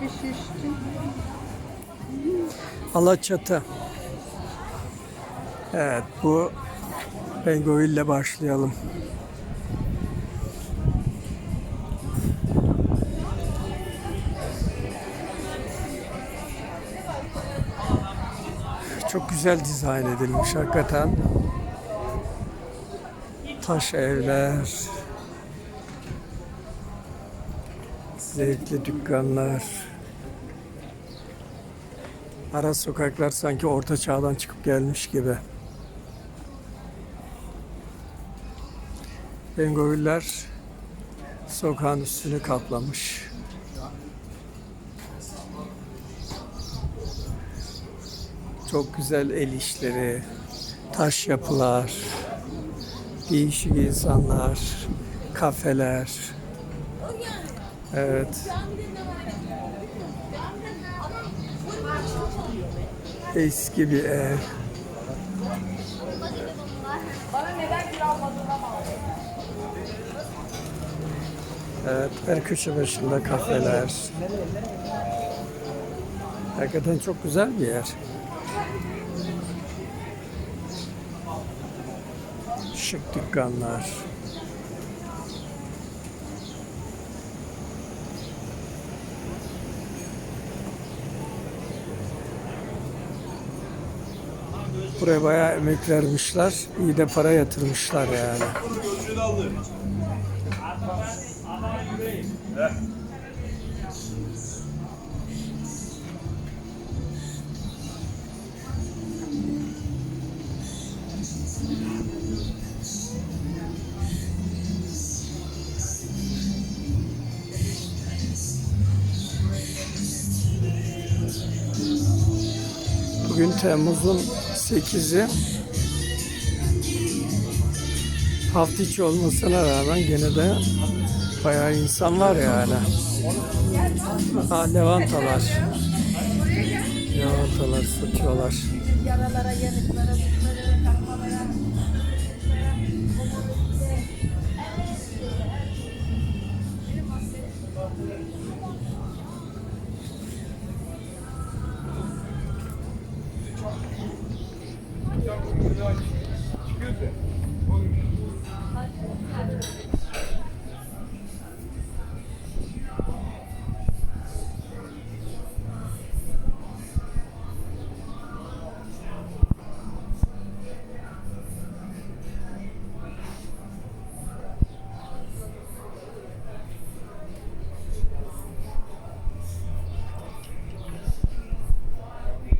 bir şişti. Alaçatı. Evet bu Bengovil ile başlayalım. Çok güzel dizayn edilmiş hakikaten. Taş evler. Zevkli dükkanlar. Ara sokaklar sanki orta çağdan çıkıp gelmiş gibi. Bengoviller sokağın üstünü kaplamış. Çok güzel el işleri, taş yapılar, değişik insanlar, kafeler. Evet. Eski bir ev. Evet, her köşe başında kafeler. Hakikaten çok güzel bir yer. Şık dükkanlar. Buraya bayağı emek vermişler. İyi de para yatırmışlar yani. Bugün Temmuz'un 8'i. Hafta içi olmasına rağmen gene de bayağı insan var yani. Ha, levantalar. Levantalar satıyorlar. Yaralara, yanıklara Çıkıyorsa.